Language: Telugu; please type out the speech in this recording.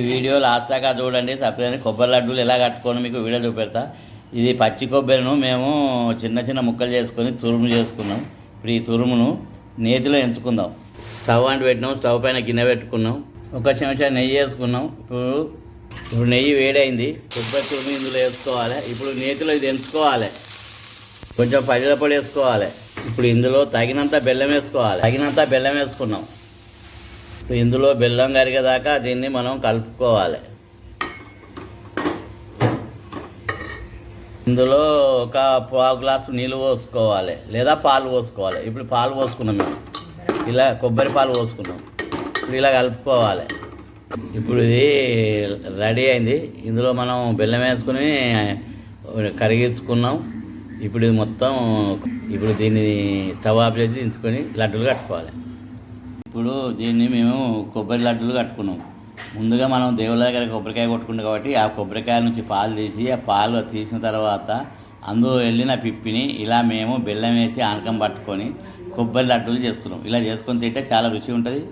ఈ వీడియో లాస్ట్ దాకా చూడండి తప్పదని కొబ్బరి లడ్డూలు ఎలా కట్టుకొని మీకు వీడియో చూపెడతా. ఇది పచ్చి కొబ్బరిను మేము చిన్న చిన్న ముక్కలు చేసుకొని తురుము చేసుకున్నాం. ఇప్పుడు ఈ తురుమును నేతిలో ఎంచుకుందాం. స్టవ్ అంటు పెట్టినాం స్టవ్ పైన గిన్నె పెట్టుకున్నాం. ఒక చెంచా నెయ్యి వేసుకున్నాం. ఇప్పుడు ఇప్పుడు నెయ్యి వేడైంది. కొబ్బరి తురుము ఇందులో వేసుకోవాలి. ఇప్పుడు నేతిలో ఇది ఎంచుకోవాలి. కొంచెం పల్లీల పొడి వేసుకోవాలి. ఇప్పుడు ఇందులో తగినంత బెల్లం వేసుకోవాలి. తగినంత బెల్లం వేసుకున్నాం. ఇందులో బెల్లం కరిగేదాకా దీన్ని మనం కలుపుకోవాలి. ఇందులో ఒక పావు గ్లాసు నీళ్ళు పోసుకోవాలి లేదా పాలు పోసుకోవాలి. ఇప్పుడు పాలు పోసుకున్నాం మేము. ఇలా కొబ్బరి పాలు పోసుకున్నాం. ఇప్పుడు ఇలా కలుపుకోవాలి. ఇప్పుడు ఇది రెడీ అయింది. ఇందులో మనం బెల్లం వేసుకుని కరిగించుకున్నాం. ఇప్పుడు ఇది మొత్తం ఇప్పుడు దీన్ని స్టవ్ ఆఫ్ చేసి దించుకొని లడ్డూలు కట్టుకోవాలి. ఇప్పుడు దీన్ని మేము కొబ్బరి లడ్డూలు కట్టుకున్నాం. ముందుగా మనం దేవుళ్ళ దగ్గర కొబ్బరికాయ కొట్టుకున్నాం కాబట్టి ఆ కొబ్బరికాయ నుంచి పాలు తీసి ఆ పాలు తీసిన తర్వాత అందులో వెళ్ళిన పిప్పిని ఇలా మేము బెల్లం వేసి ఆనకం పట్టుకొని కొబ్బరి లడ్డూలు చేసుకున్నాం. ఇలా చేసుకొని తింటే చాలా రుచి ఉంటుంది.